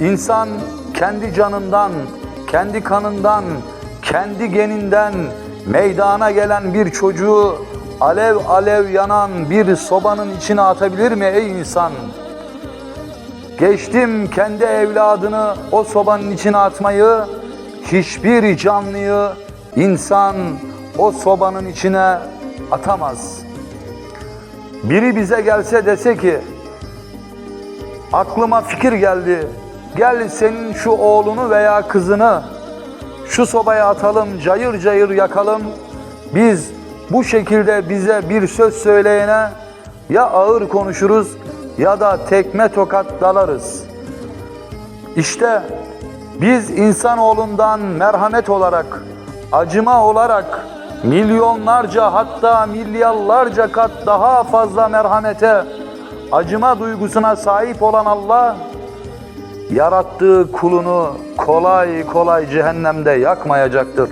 İnsan kendi canından, kendi kanından, kendi geninden meydana gelen bir çocuğu alev alev yanan bir sobanın içine atabilir mi ey insan? Geçtim kendi evladını o sobanın içine atmayı, hiçbir canlıyı insan o sobanın içine atamaz. Biri bize gelse dese ki, aklıma fikir geldi, gel senin şu oğlunu veya kızını şu sobaya atalım, cayır cayır yakalım. Biz bu şekilde bize bir söz söyleyene ya ağır konuşuruz ya da tekme tokat dalarız. İşte biz insanoğlundan merhamet olarak, acıma olarak milyonlarca hatta milyarlarca kat daha fazla merhamete, acıma duygusuna sahip olan Allah yarattığı kulunu kolay kolay cehennemde yakmayacaktır.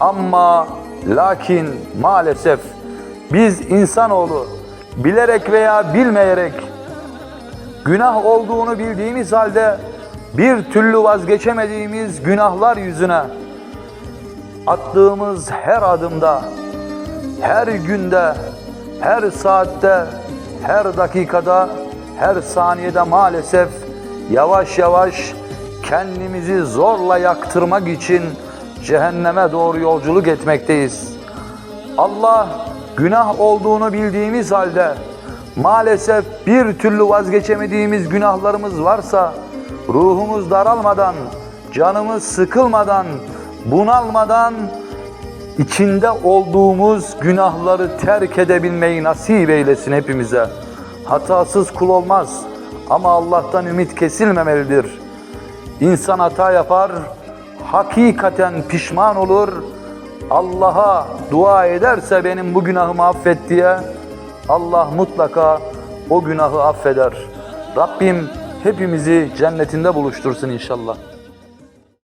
Ama lakin maalesef biz insanoğlu bilerek veya bilmeyerek günah olduğunu bildiğimiz halde bir türlü vazgeçemediğimiz günahlar yüzüne attığımız her adımda, her günde, her saatte, her dakikada, her saniyede maalesef yavaş yavaş kendimizi zorla yaktırmak için cehenneme doğru yolculuk etmekteyiz. Allah günah olduğunu bildiğimiz halde maalesef bir türlü vazgeçemediğimiz günahlarımız varsa ruhumuz daralmadan, canımız sıkılmadan, bunalmadan içinde olduğumuz günahları terk edebilmeyi nasip eylesin hepimize. Hatasız kul olmaz ama Allah'tan ümit kesilmemelidir. İnsan hata yapar, hakikaten pişman olur. Allah'a dua ederse benim bu günahımı affet diye Allah mutlaka o günahı affeder. Rabbim hepimizi cennetinde buluştursun inşallah.